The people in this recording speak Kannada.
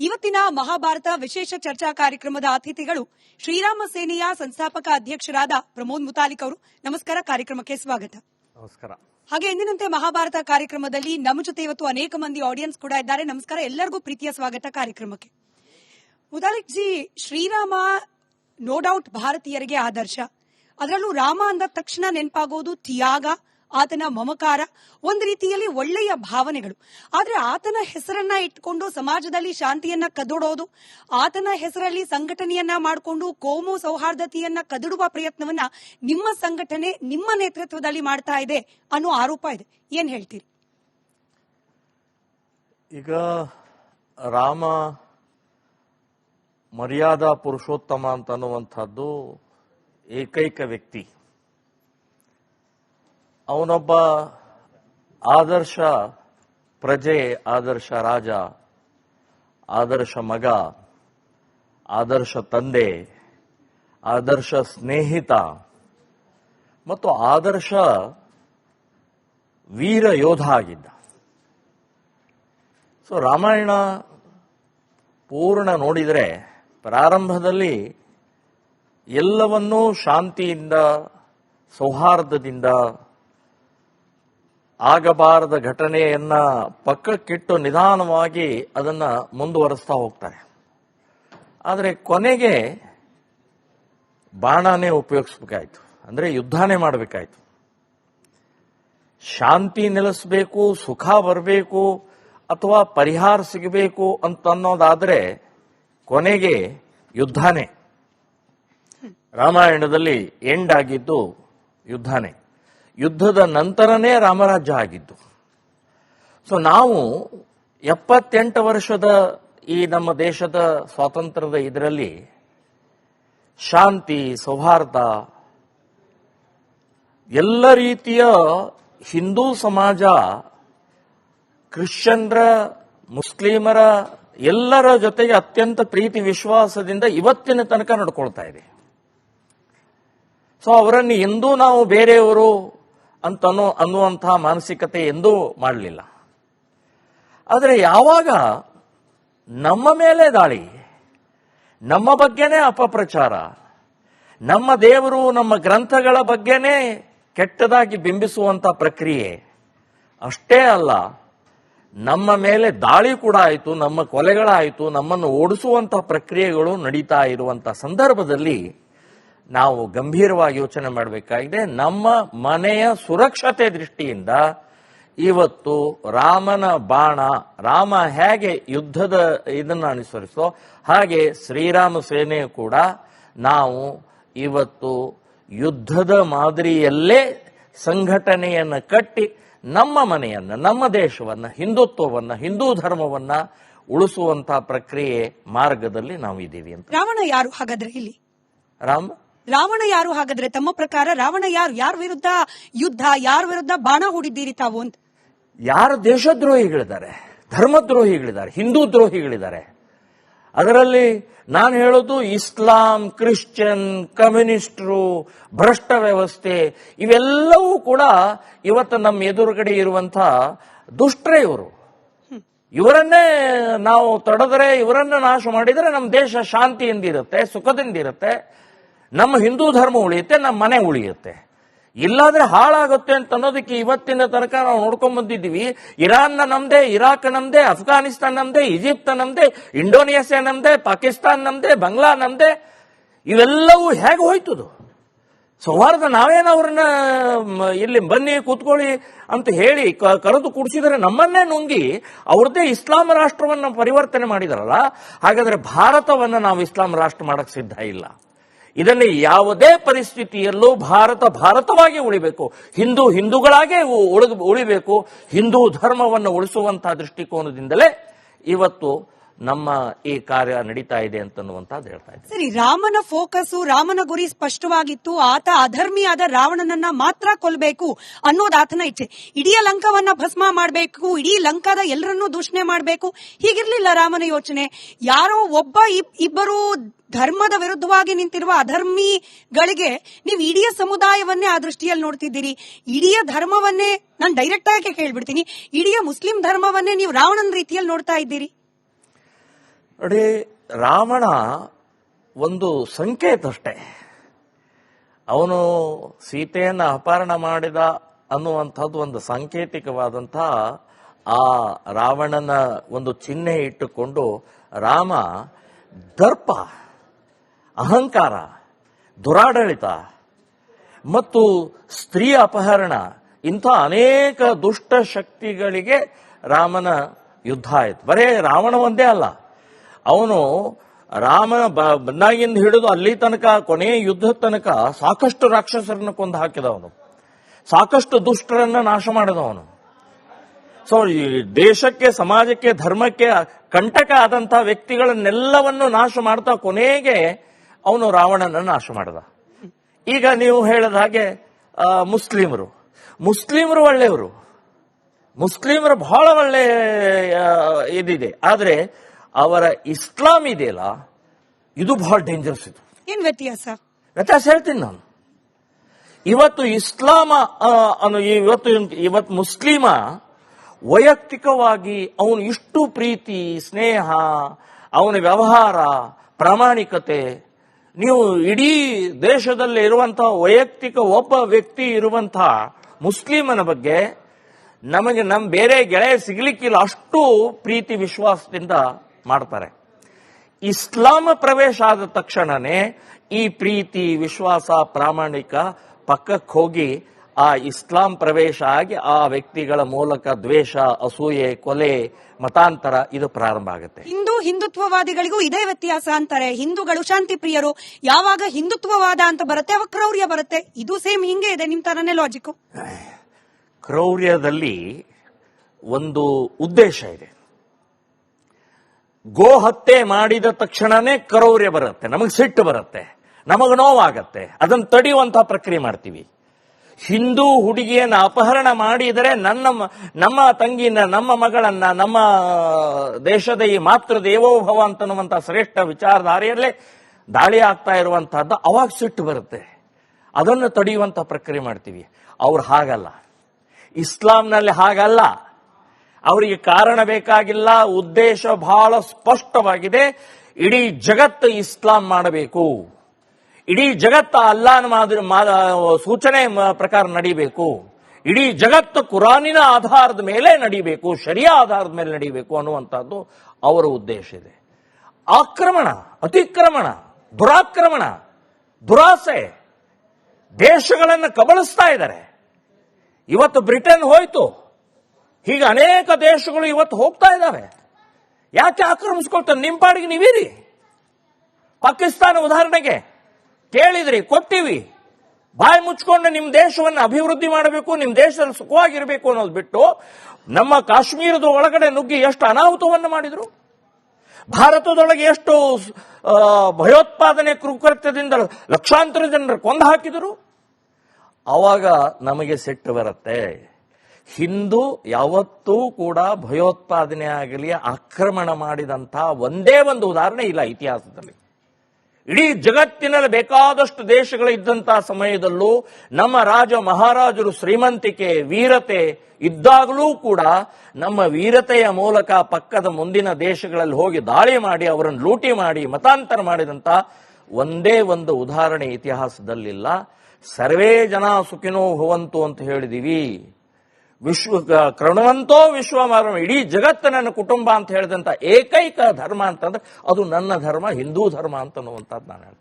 ಇವತ್ತಿನ ಮಹಾಭಾರತ ವಿಶೇಷ ಚರ್ಚಾ ಕಾರ್ಯಕ್ರಮದ ಅತಿಥಿಗಳು ಶ್ರೀರಾಮ ಸೇನೆಯ ಸಂಸ್ಥಾಪಕ ಅಧ್ಯಕ್ಷರಾದ ಪ್ರಮೋದ್ ಮುತಾಲಿಕ್ ಅವರು. ನಮಸ್ಕಾರ ಕಾರ್ಯಕ್ರಮಕ್ಕೆ ಸ್ವಾಗತ. ನಮಸ್ಕಾರ. ಹಾಗೆ ಎಂದಿನಂತೆ ಮಹಾಭಾರತ ಕಾರ್ಯಕ್ರಮದಲ್ಲಿ ನಮ್ಮ ಜೊತೆ ಇವತ್ತು ಅನೇಕ ಮಂದಿ ಆಡಿಯನ್ಸ್ ಕೂಡ ಇದ್ದಾರೆ. ನಮಸ್ಕಾರ ಎಲ್ಲರಿಗೂ ಪ್ರೀತಿಯ ಸ್ವಾಗತ ಕಾರ್ಯಕ್ರಮಕ್ಕೆ. ಮುತಾಲಿಕ್ ಜಿ ಶ್ರೀರಾಮ ನೋ ಡೌಟ್ ಭಾರತೀಯರಿಗೆ ಆದರ್ಶ. ಅದರಲ್ಲೂ ರಾಮ ಅಂದ ತಕ್ಷಣ ನೆನಪಾಗೋದು ತ್ಯಾಗ. ಆತನ ಮಮಕಾರ ಒಂದು ರೀತಿಯಲ್ಲಿ ಒಳ್ಳೆಯ ಭಾವನೆಗಳು. ಆದರೆ ಆತನ ಹೆಸರನ್ನ ಇಟ್ಕೊಂಡು ಸಮಾಜದಲ್ಲಿ ಶಾಂತಿಯನ್ನ ಕದಡೋದು, ಆತನ ಹೆಸರಲ್ಲಿ ಸಂಘಟನೆಯನ್ನ ಮಾಡಿಕೊಂಡು ಕೋಮು ಸೌಹಾರ್ದತೆಯನ್ನ ಕದಡುವ ಪ್ರಯತ್ನವನ್ನ ನಿಮ್ಮ ಸಂಘಟನೆ, ನಿಮ್ಮ ನೇತೃತ್ವದಲ್ಲಿ ಮಾಡ್ತಾ ಇದೆ ಅನ್ನೋ ಆರೋಪ ಇದೆ. ಏನ್ ಹೇಳ್ತೀರಿ? ಈಗ ರಾಮ ಮರ್ಯಾದಾ ಪುರುಷೋತ್ತಮ ಅಂತ ಅನ್ನುವಂಥದ್ದು ಏಕೈಕ ವ್ಯಕ್ತಿ. ಅವನೊಬ್ಬ ಆದರ್ಶ ಪ್ರಜೆ, ಆದರ್ಶ ರಾಜ, ಆದರ್ಶ ಮಗ, ಆದರ್ಶ ತಂದೆ, ಆದರ್ಶ ಸ್ನೇಹಿತ, ಮತ್ತು ಆದರ್ಶ ವೀರ ಯೋಧ ಆಗಿದ್ದ. ಸೊ, ರಾಮಾಯಣ ಪೂರ್ಣ ನೋಡಿದರೆ ಪ್ರಾರಂಭದಲ್ಲಿ ಎಲ್ಲವನ್ನೂ ಶಾಂತಿಯಿಂದ, ಸೌಹಾರ್ದದಿಂದ ಆಗಬಾರದ ಘಟನೆಯನ್ನ ಪಕ್ಕಕ್ಕಿಟ್ಟು ನಿಧಾನವಾಗಿ ಅದನ್ನ ಮುಂದುವರಿಸ್ತಾ ಹೋಗ್ತಾರೆ. ಆದರೆ ಕೊನೆಗೆ ಬಾಣನೇ ಉಪಯೋಗಿಸ್ಬೇಕಾಯ್ತು. ಅಂದ್ರೆ ಯುದ್ಧನೇ ಮಾಡಬೇಕಾಯ್ತು. ಶಾಂತಿ ನೆಲೆಸಬೇಕು, ಸುಖ ಬರಬೇಕು, ಅಥವಾ ಪರಿಹಾರ ಸಿಗಬೇಕು ಅಂತ ಅನ್ನೋದಾದ್ರೆ ಕೊನೆಗೆ ಯುದ್ಧನೇ. ರಾಮಾಯಣದಲ್ಲಿ ಎಂಡ್ ಆಗಿದ್ದು ಯುದ್ಧನೇ. ಯುದ್ಧದ ನಂತರನೇ ರಾಮರಾಜ್ಯ ಆಗಿದ್ದು. ಸೊ ನಾವು ಎಪ್ಪತ್ತೆಂಟು ವರ್ಷದ ಈ ನಮ್ಮ ದೇಶದ ಸ್ವಾತಂತ್ರ್ಯದ ಇದರಲ್ಲಿ ಶಾಂತಿ, ಸೌಹಾರ್ದ, ಎಲ್ಲ ರೀತಿಯ ಹಿಂದೂ ಸಮಾಜ, ಕ್ರಿಶ್ಚಿಯನ್ರ, ಮುಸ್ಲಿಮರ ಎಲ್ಲರ ಜೊತೆಗೆ ಅತ್ಯಂತ ಪ್ರೀತಿ, ವಿಶ್ವಾಸದಿಂದ ಇವತ್ತಿನ ತನಕ ನಡ್ಕೊಳ್ತಾ ಇದೆ. ಸೊ ಅವರನ್ನು ಎಂದೂ ನಾವು ಬೇರೆಯವರು ಅಂತ ಅನ್ನುವಂಥ ಮಾನಸಿಕತೆ ಎಂದೂ ಮಾಡಲಿಲ್ಲ. ಆದರೆ ಯಾವಾಗ ನಮ್ಮ ಮೇಲೆ ದಾಳಿ, ನಮ್ಮ ಬಗ್ಗೆನೇ ಅಪಪ್ರಚಾರ, ನಮ್ಮ ದೇವರು ನಮ್ಮ ಗ್ರಂಥಗಳ ಬಗ್ಗೆನೇ ಕೆಟ್ಟದಾಗಿ ಬಿಂಬಿಸುವಂಥ ಪ್ರಕ್ರಿಯೆ, ಅಷ್ಟೇ ಅಲ್ಲ, ನಮ್ಮ ಮೇಲೆ ದಾಳಿ ಕೂಡ ಆಯಿತು, ನಮ್ಮ ಕೊಲೆಗಳಾಯಿತು, ನಮ್ಮನ್ನು ಓಡಿಸುವಂಥ ಪ್ರಕ್ರಿಯೆಗಳು ನಡೀತಾ ಇರುವಂಥ ಸಂದರ್ಭದಲ್ಲಿ ನಾವು ಗಂಭೀರವಾಗಿ ಯೋಚನೆ ಮಾಡಬೇಕಾಗಿದೆ. ನಮ್ಮ ಮನೆಯ ಸುರಕ್ಷತೆ ದೃಷ್ಟಿಯಿಂದ ಇವತ್ತು ರಾಮನ ಬಾಣ ರಾಮ ಹೇಗೆ ಯುದ್ಧದ ಇದನ್ನು ಅನುಸರಿಸೋ ಹಾಗೆ ಶ್ರೀರಾಮ ಸೇನೆಯು ಕೂಡ ನಾವು ಇವತ್ತು ಯುದ್ಧದ ಮಾದರಿಯಲ್ಲೇ ಸಂಘಟನೆಯನ್ನು ಕಟ್ಟಿ ನಮ್ಮ ಮನೆಯನ್ನು ನಮ್ಮ ದೇಶವನ್ನು ಹಿಂದುತ್ವವನ್ನು ಹಿಂದೂ ಧರ್ಮವನ್ನ ಉಳಿಸುವಂತಹ ಪ್ರಕ್ರಿಯೆ ಮಾರ್ಗದಲ್ಲಿ ನಾವು ಇದ್ದೀವಿ ಅಂತ. ರಾವಣ ಯಾರು ಹಾಗಾದ್ರೆ ಇಲ್ಲಿ? ರಾಮ್? ರಾವಣ ಯಾರು ಹಾಗಾದ್ರೆ? ತಮ್ಮ ಪ್ರಕಾರ ರಾವಣ ಯಾರು? ಯಾರ ವಿರುದ್ಧ ಯುದ್ಧ? ಯಾರ ವಿರುದ್ಧ ಬಾಣ ಹೂಡಿದ್ದೀರಿ ತಾವು ಅಂತ? ಯಾರು ದೇಶದ್ರೋಹಿಗಳಿದ್ದಾರೆ, ಧರ್ಮದ್ರೋಹಿಗಳಿದ್ದಾರೆ ಹಿಂದೂ ದ್ರೋಹಿಗಳಿದ್ದಾರೆ ಅದರಲ್ಲಿ ನಾನು ಹೇಳೋದು ಇಸ್ಲಾಂ, ಕ್ರಿಶ್ಚಿಯನ್, ಕಮ್ಯುನಿಸ್ಟ್ರು, ಭ್ರಷ್ಟ ವ್ಯವಸ್ಥೆ, ಇವೆಲ್ಲವೂ ಕೂಡ ಇವತ್ತು ನಮ್ಮ ಎದುರುಗಡೆ ಇರುವಂತಹ ದುಷ್ಟರೇ ಇವರು. ಇವರನ್ನೇ ನಾವು ತೊಡೆದರೆ, ಇವರನ್ನ ನಾಶ ಮಾಡಿದರೆ ನಮ್ಮ ದೇಶ ಶಾಂತಿಯಿಂದಿರುತ್ತೆ, ಸುಖದಿಂದಿರುತ್ತೆ. ನಮ್ಮ ಹಿಂದೂ ಧರ್ಮ ಉಳಿಯುತ್ತೆ, ನಮ್ಮ ಮನೆ ಉಳಿಯುತ್ತೆ. ಇಲ್ಲಾದ್ರೆ ಹಾಳಾಗುತ್ತೆ ಅಂತ ಅನ್ನೋದಕ್ಕೆ ಇವತ್ತಿನ ತನಕ ನಾವು ನೋಡ್ಕೊಂಡ್ ಬಂದಿದ್ದೀವಿ. ಇರಾನ್ನ ನಮ್ದೆ, ಇರಾಕ್ ನಮ್ದೆ, ಅಫ್ಘಾನಿಸ್ತಾನ್ ನಮ್ದೆ ಈಜಿಪ್ಟ್ ನಮ್ದೆ, ಇಂಡೋನೇಷ್ಯಾ ನಮ್ದೆ, ಪಾಕಿಸ್ತಾನ್ ನಮ್ದೆ, ಬಂಗ್ಲಾ ನಮ್ದೆ. ಇವೆಲ್ಲವೂ ಹೇಗೆ ಹೋಯ್ತದು? ಸೌಹಾರ್ದ ನಾವೇನು ಅವ್ರನ್ನ ಇಲ್ಲಿ ಬನ್ನಿ, ಕೂತ್ಕೊಳ್ಳಿ ಅಂತ ಹೇಳಿ ಕರೆದು ಕುಡಿಸಿದರೆ ನಮ್ಮನ್ನೇ ನುಂಗಿ ಅವ್ರದ್ದೇ ಇಸ್ಲಾಂ ರಾಷ್ಟ್ರವನ್ನ ಪರಿವರ್ತನೆ ಮಾಡಿದಾರಲ್ಲ, ಹಾಗಾದ್ರೆ ಭಾರತವನ್ನ ನಾವು ಇಸ್ಲಾಂ ರಾಷ್ಟ್ರ ಮಾಡಕ್ಕೆ ಸಿದ್ಧ ಇಲ್ಲ. ಇದನ್ನು ಯಾವುದೇ ಪರಿಸ್ಥಿತಿಯಲ್ಲೂ ಭಾರತ ಭಾರತವಾಗಿ ಉಳಿಬೇಕು. ಹಿಂದೂ ಹಿಂದೂಗಳಾಗೇ ಉಳಿಬೇಕು. ಹಿಂದೂ ಧರ್ಮವನ್ನು ಉಳಿಸುವಂತಹ ದೃಷ್ಟಿಕೋನದಿಂದಲೇ ಇವತ್ತು ನಮ್ಮ ಈ ಕಾರ್ಯ ನಡೀತಾ ಇದೆ ಅಂತ ಹೇಳ್ತಾ ಇದೆ ಸರಿ, ರಾಮನ ಫೋಕಸ್ ರಾಮನ ಗುರಿ ಸ್ಪಷ್ಟವಾಗಿತ್ತು, ಆತ ಅಧರ್ಮಿಯಾದ ರಾವಣನನ್ನ ಮಾತ್ರ ಕೊಲ್ಬೇಕು ಅನ್ನೋದು ಆತನ ಇಚ್ಛೆ. ಇಡೀ ಲಂಕವನ್ನ ಭಸ್ಮ ಮಾಡಬೇಕು, ಇಡೀ ಲಂಕಾದ ಎಲ್ಲರನ್ನೂ ದೂಷಣೆ ಮಾಡಬೇಕು, ಹೀಗಿರ್ಲಿಲ್ಲ ರಾಮನ ಯೋಚನೆ. ಯಾರೋ ಒಬ್ಬ ಇಬ್- ಇಬ್ಬರು ಧರ್ಮದ ವಿರುದ್ಧವಾಗಿ ನಿಂತಿರುವ ಅಧರ್ಮಿಗಳಿಗೆ ನೀವು ಇಡೀ ಸಮುದಾಯವನ್ನೇ ಆ ದೃಷ್ಟಿಯಲ್ಲಿ ನೋಡ್ತಿದ್ದೀರಿ. ಇಡೀ ಧರ್ಮವನ್ನೇ, ನಾನು ಡೈರೆಕ್ಟ್ ಆಗಿ ಹೇಳ್ಬಿಡ್ತೀನಿ ಇಡೀ ಮುಸ್ಲಿಂ ಧರ್ಮವನ್ನೇ ನೀವು ರಾವಣನ ರೀತಿಯಲ್ಲಿ ನೋಡ್ತಾ ಇದ್ದೀರಿ. ನೋಡಿ ರಾವಣ ಒಂದು ಸಂಕೇತ ಅಷ್ಟೇ ಅವನು ಸೀತೆಯನ್ನು ಅಪಹರಣ ಮಾಡಿದ ಅನ್ನುವಂಥದ್ದು ಒಂದು ಸಾಂಕೇತಿಕವಾದಂಥ ಆ ರಾವಣನ ಒಂದು ಚಿಹ್ನೆ ಇಟ್ಟುಕೊಂಡು ರಾಮ ದರ್ಪ, ಅಹಂಕಾರ, ದುರಾಡಳಿತ ಮತ್ತು ಸ್ತ್ರೀ ಅಪಹರಣ ಇಂಥ ಅನೇಕ ದುಷ್ಟ ಶಕ್ತಿಗಳಿಗೆ ರಾಮನ ಯುದ್ಧ ಆಯಿತು. ಬರೇ ರಾವಣ ಒಂದೇ ಅಲ್ಲ. ಅವನು ರಾಮನ ಬಂದಾಗಿಂದ ಹಿಡಿದು ಅಲ್ಲಿ ತನಕ, ಕೊನೆಯ ಯುದ್ಧ ತನಕ ಸಾಕಷ್ಟು ರಾಕ್ಷಸರನ್ನು ಕೊಂದು ಹಾಕಿದವನು. ಸಾಕಷ್ಟು ದುಷ್ಟರನ್ನ ನಾಶ ಮಾಡಿದವನು. ಸೊ ಈ ದೇಶಕ್ಕೆ, ಸಮಾಜಕ್ಕೆ, ಧರ್ಮಕ್ಕೆ ಕಂಟಕ ಆದಂತಹ ವ್ಯಕ್ತಿಗಳನ್ನೆಲ್ಲವನ್ನು ನಾಶ ಮಾಡ್ತಾ ಕೊನೆಗೆ ಅವನು ರಾವಣನ ನಾಶ ಮಾಡಿದ. ಈಗ ನೀವು ಹೇಳಿದ ಹಾಗೆ ಮುಸ್ಲಿಮರು. ಮುಸ್ಲಿಮರು ಒಳ್ಳೆಯವರು. ಮುಸ್ಲಿಮರು ಬಹಳ ಒಳ್ಳೆ ಇದಿದೆ. ಆದರೆ ಅವರ ಇಸ್ಲಾಂ ಇದೆಯಲ್ಲ ಇದು ಬಹಳ ಡೇಂಜರಸ್ ಇದು. ಏನ್ ವ್ಯತ್ಯಾಸ? ವ್ಯತ್ಯಾಸ ಹೇಳ್ತೀನಿ ನಾನು. ಇವತ್ತು ಇಸ್ಲಾಮ ಅನ್ನು ಇವತ್ತು ಇವತ್ತು ಮುಸ್ಲಿಮ ವೈಯಕ್ತಿಕವಾಗಿ ಅವನು ಇಷ್ಟು ಪ್ರೀತಿ ಸ್ನೇಹ ಅವನ ವ್ಯವಹಾರ ಪ್ರಾಮಾಣಿಕತೆ ನೀವು ಇಡೀ ದೇಶದಲ್ಲಿ ಇರುವಂತಹ ವೈಯಕ್ತಿಕ ಒಬ್ಬ ವ್ಯಕ್ತಿ ಇರುವಂತಹ ಮುಸ್ಲಿಮನ ಬಗ್ಗೆ ನಮಗೆ ನಮ್ಮ ಬೇರೆ ಗೆಳೆಯ ಸಿಗ್ಲಿಕ್ಕಿಲ್ಲ. ಅಷ್ಟು ಪ್ರೀತಿ ವಿಶ್ವಾಸದಿಂದ ಮಾಡ್ತಾರೆ. ಇಸ್ಲಾಂ ಪ್ರವೇಶ ಆದ ತಕ್ಷಣನೇ ಈ ಪ್ರೀತಿ ವಿಶ್ವಾಸ ಪ್ರಾಮಾಣಿಕ ಪಕ್ಕಕ್ಕೆ ಹೋಗಿ ಆ ಇಸ್ಲಾಂ ಪ್ರವೇಶ ಆಗಿ ಆ ವ್ಯಕ್ತಿಗಳ ಮೂಲಕ ದ್ವೇಷ ಅಸೂಯೆ ಕೊಲೆ ಮತಾಂತರ ಇದು ಪ್ರಾರಂಭ ಆಗುತ್ತೆ. ಹಿಂದೂ ಹಿಂದುತ್ವವಾದಿಗಳಿಗೂ ಇದೇ ವ್ಯತ್ಯಾಸ ಅಂತಾರೆ. ಹಿಂದೂಗಳು ಶಾಂತಿ ಪ್ರಿಯರು. ಯಾವಾಗ ಹಿಂದುತ್ವವಾದ ಅಂತ ಬರುತ್ತೆ ಅವಾಗ ಕ್ರೌರ್ಯ ಬರುತ್ತೆ. ಇದು ಸೇಮ್ ಹಿಂಗೆ ಇದೆ ನಿಮ್ ತರನೇ ಲಾಜಿಕ್ ಕ್ರೌರ್ಯದಲ್ಲಿ ಒಂದು ಉದ್ದೇಶ ಇದೆ. ಗೋ ಹತ್ಯೆ ಮಾಡಿದ ತಕ್ಷಣನೇ ಕರೌರ್ಯ ಬರುತ್ತೆ, ನಮಗೆ ಸಿಟ್ಟು ಬರುತ್ತೆ, ನಮಗೆ ನೋವಾಗತ್ತೆ, ಅದನ್ನು ತಡೆಯುವಂತಹ ಪ್ರಕ್ರಿಯೆ ಮಾಡ್ತೀವಿ. ಹಿಂದೂ ಹುಡುಗಿಯನ್ನು ಅಪಹರಣ ಮಾಡಿದರೆ ನನ್ನ ನಮ್ಮ ತಂಗಿನ, ನಮ್ಮ ಮಗಳನ್ನ, ನಮ್ಮ ದೇಶದ ಈ ಮಾತೃ ದೇವೋಭವ ಅಂತನ್ನುವಂತಹ ಶ್ರೇಷ್ಠ ವಿಚಾರಧಾರೆಯಲ್ಲೇ ದಾಳಿ ಆಗ್ತಾ ಇರುವಂತಹದ್ದು, ಅವಾಗ ಸಿಟ್ಟು ಬರುತ್ತೆ. ಅದನ್ನು ತಡೆಯುವಂತ ಪ್ರಕ್ರಿಯೆ ಮಾಡ್ತೀವಿ. ಅವ್ರು ಹಾಗಲ್ಲ. ಇಸ್ಲಾಂನಲ್ಲಿ ಹಾಗಲ್ಲ. ಅವರಿಗೆ ಕಾರಣ ಬೇಕಾಗಿಲ್ಲ, ಉದ್ದೇಶ ಬಹಳ ಸ್ಪಷ್ಟವಾಗಿದೆ. ಇಡೀ ಜಗತ್ತು ಇಸ್ಲಾಂ ಮಾಡಬೇಕು. ಇಡೀ ಜಗತ್ತು ಅಲ್ಲಾನ್ ಮಾದರಿ ಸೂಚನೆ ಪ್ರಕಾರ ನಡಿಬೇಕು. ಇಡೀ ಜಗತ್ತು ಕುರಾನಿನ ಆಧಾರದ ಮೇಲೆ ನಡಿಬೇಕು, ಶರಿಯಾ ಆಧಾರದ ಮೇಲೆ ನಡಿಬೇಕು ಅನ್ನುವಂಥದ್ದು ಅವರ ಉದ್ದೇಶ ಇದೆ. ಆಕ್ರಮಣ, ಅತಿಕ್ರಮಣ, ದುರಾಕ್ರಮಣ, ದುರಾಸೆ ದೇಶಗಳನ್ನು ಕಬಳಿಸ್ತಾ ಇದ್ದಾರೆ. ಇವತ್ತು ಬ್ರಿಟನ್ ಹೋಯ್ತು. ಹೀಗೆ ಅನೇಕ ದೇಶಗಳು ಇವತ್ತು ಹೋಗ್ತಾ ಇದ್ದಾವೆ. ಯಾಕೆ ಆಕ್ರಮಿಸ್ಕೊಳ್ತಾರೆ ನಿಮ್ಮ ಪಾಡಿಗೆ ನೀವಿರಿ. ಪಾಕಿಸ್ತಾನ ಉದಾಹರಣೆಗೆ ಕೇಳಿದ್ರಿ, ಕೊಟ್ಟಿವಿ. ಬಾಯಿ ಮುಚ್ಕೊಂಡು ನಿಮ್ಮ ದೇಶವನ್ನು ಅಭಿವೃದ್ಧಿ ಮಾಡಬೇಕು ನಿಮ್ಮ ದೇಶದಲ್ಲಿ ಸುಖವಾಗಿರಬೇಕು ಅನ್ನೋದು ಬಿಟ್ಟು ನಮ್ಮ ಕಾಶ್ಮೀರದ ಒಳಗಡೆ ನುಗ್ಗಿ ಎಷ್ಟು ಅನಾಹುತವನ್ನು ಮಾಡಿದ್ರು? ಭಾರತದೊಳಗೆ ಎಷ್ಟು ಭಯೋತ್ಪಾದನೆ ಕೃಕೃತ್ಯದಿಂದ ಲಕ್ಷಾಂತರ ಜನರು ಕೊಂದು ಹಾಕಿದರು? ಆವಾಗ ನಮಗೆ ಸಿಟ್ಟು ಬರುತ್ತೆ. ಹಿಂದೂ ಯಾವತ್ತೂ ಕೂಡ ಭಯೋತ್ಪಾದನೆ ಆಗಲಿ, ಆಕ್ರಮಣ ಮಾಡಿದಂಥ ಒಂದೇ ಒಂದು ಉದಾಹರಣೆ ಇಲ್ಲ ಇತಿಹಾಸದಲ್ಲಿ. ಇಡೀ ಜಗತ್ತಿನಲ್ಲಿ ಬೇಕಾದಷ್ಟು ದೇಶಗಳು ಇದ್ದಂತಹ ಸಮಯದಲ್ಲೂ ನಮ್ಮ ರಾಜ ಮಹಾರಾಜರು ಶ್ರೀಮಂತಿಕೆ, ವೀರತೆ ಇದ್ದಾಗಲೂ ಕೂಡ ನಮ್ಮ ವೀರತೆಯ ಮೂಲಕ ಪಕ್ಕದ ಮುಂದಿನ ದೇಶಗಳಲ್ಲಿ ಹೋಗಿ ದಾಳಿ ಮಾಡಿ, ಅವರನ್ನು ಲೂಟಿ ಮಾಡಿ, ಮತಾಂತರ ಮಾಡಿದಂತ ಒಂದೇ ಒಂದು ಉದಾಹರಣೆ ಇತಿಹಾಸದಲ್ಲಿಲ್ಲ. ಸರ್ವೇ ಜನ ಸುಖಿನೋ ಭವಂತು ಅಂತ ಹೇಳಿದೀವಿ. ವಿಶ್ವ ಕೃಣವಂತೋ ವಿಶ್ವ ಇಡೀ ಜಗತ್ತು ನನ್ನ ಕುಟುಂಬ ಅಂತ ಹೇಳಿದಂತ ಏಕೈಕ ಧರ್ಮ ಅಂತಂದ್ರೆ ಅದು ನನ್ನ ಧರ್ಮ, ಹಿಂದೂ ಧರ್ಮ ಅಂತ ಅನ್ನುವಂಥದ್ದು ನಾನು ಹೇಳ್ತಾ